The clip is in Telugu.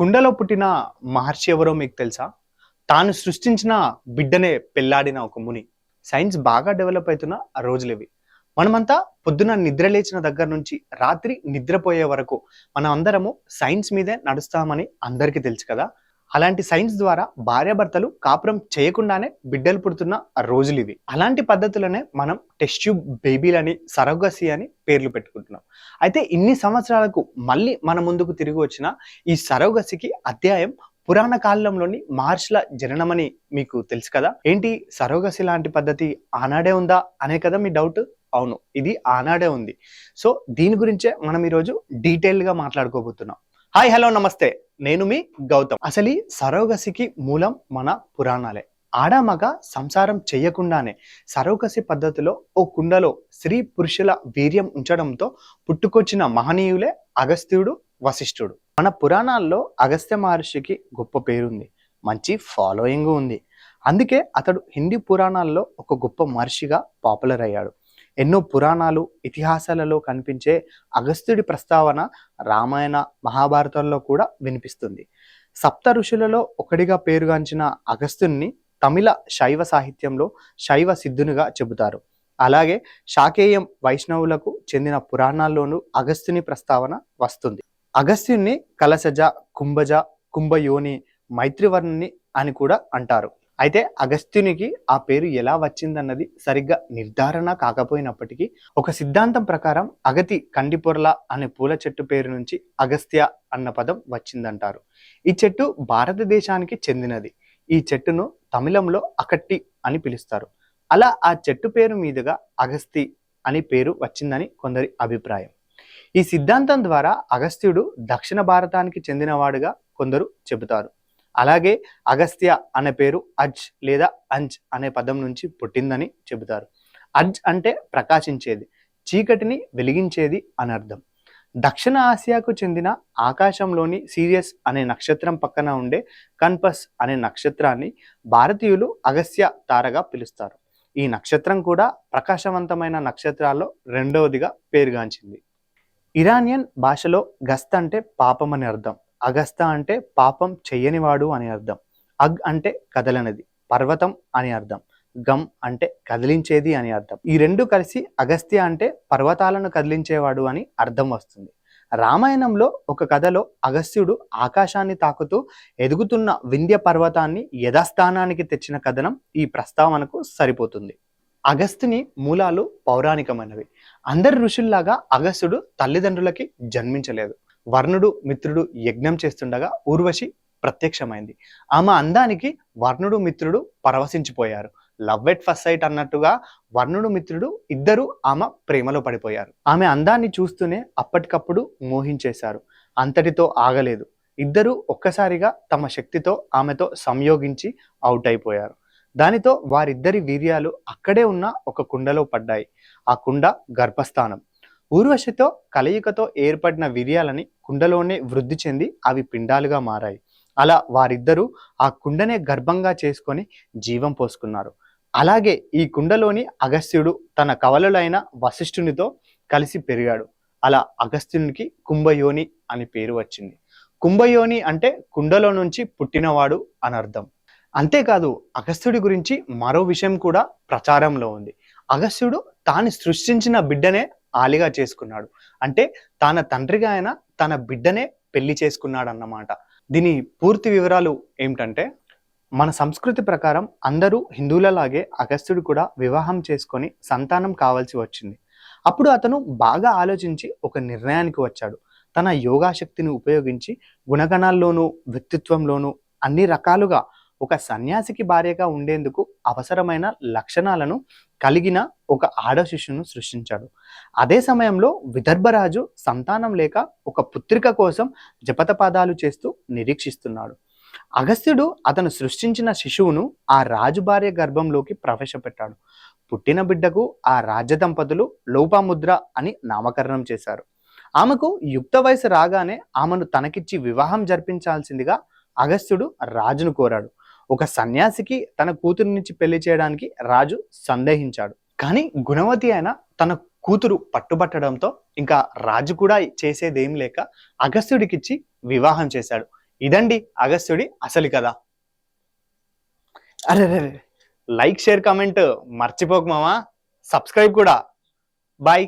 కుండలో పుట్టిన మహర్షి ఎవరో మీకు తెలుసా? తాను సృష్టించిన బిడ్డనే పెళ్ళాడిన ఒక ముని. సైన్స్ బాగా డెవలప్ అవుతున్న ఆ రోజులు ఇవి మనమంతా పొద్దున నిద్ర లేచిన దగ్గర నుంచి రాత్రి నిద్రపోయే వరకు మనం అందరము సైన్స్ మీదే నడుస్తామని అందరికీ తెలుసు కదా? అలాంటి సైన్స్ ద్వారా భార్యాభర్తలు కాపురం చేయకుండానే బిడ్డలు పుడుతున్న రోజులు ఇవి. అలాంటి పద్ధతులనే మనం టెస్ట్ ట్యూబ్ బేబీలని సరోగసి అని పేర్లు పెట్టుకుంటున్నాం. అయితే ఇన్ని సంవత్సరాలకు మళ్ళీ మన ముందుకు తిరిగి వచ్చిన ఈ సరోగసికి అధ్యాయం పురాణ కాలంలోని మహర్షుల జననమని మీకు తెలుసు కదా? ఏంటి సరోగసి లాంటి పద్ధతి? ఆనాడే ఉందా? అనే కదా మీ డౌట్ అవును ఇది ఆనాడే ఉంది. సో దీని గురించే మనం ఈరోజు డీటెయిల్గా మాట్లాడుకోబోతున్నాం. హాయ్ హలో నమస్తే. నేను మీ గౌతమ్. అసలు ఈ సరోగసికి మూలం మన పురాణాలే. ఆడ మగ సంసారం చెయ్యకుండానే సరోగసి పద్ధతిలో ఓ కుండలో స్త్రీ పురుషుల వీర్యం ఉంచడంతో పుట్టుకొచ్చిన మహనీయులే అగస్త్యుడు వశిష్ఠుడు. మన పురాణాల్లో అగస్త్య మహర్షికి గొప్ప పేరుంది. మంచి ఫాలోయింగ్ ఉంది. అందుకే అతడు హిందీ పురాణాల్లో ఒక గొప్ప మహర్షిగా పాపులర్ అయ్యాడు ఎన్నో పురాణాలు ఇతిహాసాలలో కనిపించే అగస్త్యుడి ప్రస్తావన రామాయణ మహాభారతంలో కూడా వినిపిస్తుంది. సప్త ఋషులలో ఒకటిగా పేరుగాంచిన అగస్త్యుని తమిళ శైవ సాహిత్యంలో శైవ సిద్ధునిగా చెబుతారు. అలాగే శాకేయం వైష్ణవులకు చెందిన పురాణాల్లోనూ అగస్త్యుని ప్రస్తావన వస్తుంది. అగస్త్యుణ్ణి కలశజ కుంభజ కుంభయోని మైత్రివర్ణుని అని కూడా అంటారు. అయితే అగస్త్యునికి ఆ పేరు ఎలా వచ్చిందన్నది సరిగ్గా నిర్ధారణ కాకపోయినప్పటికీ ఒక సిద్ధాంతం ప్రకారం అగతి కండిపొరల అనే పూల చెట్టు పేరు నుంచి అగస్త్య అన్న పదం వచ్చిందంటారు. ఈ చెట్టు భారతదేశానికి చెందినది. ఈ చెట్టును తమిళంలో అకట్టి అని పిలుస్తారు. అలా ఆ చెట్టు పేరు మీదుగా అగస్తి అని పేరు వచ్చిందని కొందరి అభిప్రాయం. ఈ సిద్ధాంతం ద్వారా అగస్త్యుడు దక్షిణ భారతానికి చెందినవాడుగా కొందరు చెబుతారు. అలాగే అగస్త్య అనే పేరు అజ్ లేదా అంజ్ అనే పదం నుంచి పుట్టిందని చెబుతారు. అజ్ అంటే ప్రకాశించేది చీకటిని వెలిగించేది అని అర్థం. దక్షిణ ఆసియాకు చెందిన ఆకాశంలోని సీరియస్ అనే నక్షత్రం పక్కన ఉండే కన్పస్ అనే నక్షత్రాన్ని భారతీయులు అగస్త్య తారగా పిలుస్తారు. ఈ నక్షత్రం కూడా ప్రకాశవంతమైన నక్షత్రాల్లో రెండవదిగా పేరుగాంచింది. ఇరానియన్ భాషలో గస్త్ అంటే పాపం అని అర్థం. అగస్త అంటే పాపం చెయ్యనివాడు అని అర్థం. అగ్ అంటే కదలనది. పర్వతం అని అర్థం. గమ్ అంటే కదిలించేది అని అర్థం. ఈ రెండు కలిసి అగస్త్య అంటే పర్వతాలను కదిలించేవాడు అని అర్థం వస్తుంది. రామాయణంలో ఒక కథలో అగస్త్యుడు ఆకాశాన్ని తాకుతూ ఎదుగుతున్న వింధ్య పర్వతాన్ని యథాస్థానానికి తెచ్చిన కథనం ఈ ప్రస్తావనకు సరిపోతుంది. అగస్త్యుని మూలాలు పౌరాణికమైనవి. అందరి ఋషుల్లాగా అగస్త్యుడు తల్లిదండ్రులకి జన్మించలేదు. వర్ణుడు మిత్రుడు యజ్ఞం చేస్తుండగా ఊర్వశి ప్రత్యక్షమైంది. ఆమె అందానికి వర్ణుడు మిత్రుడు పరవశించిపోయారు. లవ్ ఎట్ ఫస్ట్ సైట్ అన్నట్టుగా వర్ణుడు మిత్రుడు ఇద్దరు ఆమె ప్రేమలో పడిపోయారు. ఆమె అందాన్ని చూస్తూనే అప్పటికప్పుడు మోహించేశారు. అంతటితో ఆగలేదు. ఇద్దరు ఒక్కసారిగా తమ శక్తితో ఆమెతో సంయోగించి అవుట్ అయిపోయారు. దానితో వారిద్దరి వీర్యాలు అక్కడే ఉన్న ఒక కుండలో పడ్డాయి. ఆ కుండ గర్భస్థానం. ఊర్వశితో కలయికతో ఏర్పడిన వీర్యాలని కుండలోనే వృద్ధి చెంది అవి పిండాలుగా మారాయి. అలా వారిద్దరూ ఆ కుండనే గర్భంగా చేసుకొని జీవం పోసుకున్నారు. అలాగే ఈ కుండలోని అగస్త్యుడు తన కవలలైన వశిష్ఠునితో కలిసి పెరిగాడు. అలా అగస్త్యునికి కుంభయోని అని పేరు వచ్చింది. కుంభయోని అంటే కుండలో నుంచి పుట్టినవాడు అని అర్థం అంతేకాదు అగస్త్యుడి గురించి మరో విషయం కూడా ప్రచారంలో ఉంది. అగస్త్యుడు తాను సృష్టించిన బిడ్డనే ఆలిగా చేసుకున్నాడు. అంటే తన తండ్రిగా ఆయన తన బిడ్డనే పెళ్ళి చేసుకున్నాడు అన్నమాట దీని పూర్తి వివరాలు ఏమిటంటే మన సంస్కృతి ప్రకారం అందరూ హిందువులలాగే అగస్త్యుడు కూడా వివాహం చేసుకొని సంతానం కావాల్సి వచ్చింది. అప్పుడు అతను బాగా ఆలోచించి ఒక నిర్ణయానికి వచ్చాడు. తన యోగాశక్తిని ఉపయోగించి గుణగణాల్లోనూ వ్యక్తిత్వంలోనూ అన్ని రకాలుగా ఒక సన్యాసికి భార్యగా ఉండేందుకు అవసరమైన లక్షణాలను కలిగిన ఒక ఆడ శిష్యును సృష్టించాడు. అదే సమయంలో విదర్భరాజు సంతానం లేక ఒక పుత్రిక కోసం జపతపాదాలు చేస్తూ నిరీక్షిస్తున్నాడు. అగస్త్యుడు అతను సృష్టించిన శిశువును ఆ రాజు భార్య గర్భంలోకి ప్రవేశపెట్టాడు. పుట్టిన బిడ్డకు ఆ రాజ్య దంపతులు లోపాముద్ర అని నామకరణం చేశారు. ఆమెకు యుక్త వయసు రాగానే ఆమెను తనకిచ్చి వివాహం జరిపించాల్సిందిగా అగస్త్యుడు రాజును కోరాడు. ఒక సన్యాసికి తన కూతురునిచ్చి పెళ్ళి చేయడానికి రాజు సందేహించాడు. కానీ గుణవతి అయిన తన కూతురు పట్టుబట్టడంతో ఇంకా రాజు కూడా చేసేదేం లేక అగస్త్యుడికిచ్చి వివాహం చేశాడు. ఇదండి అగస్త్యుడి అసలు కదా అరే. లైక్ షేర్ కామెంట్ మర్చిపోకు మామా. సబ్స్క్రైబ్ కూడా. బాయ్.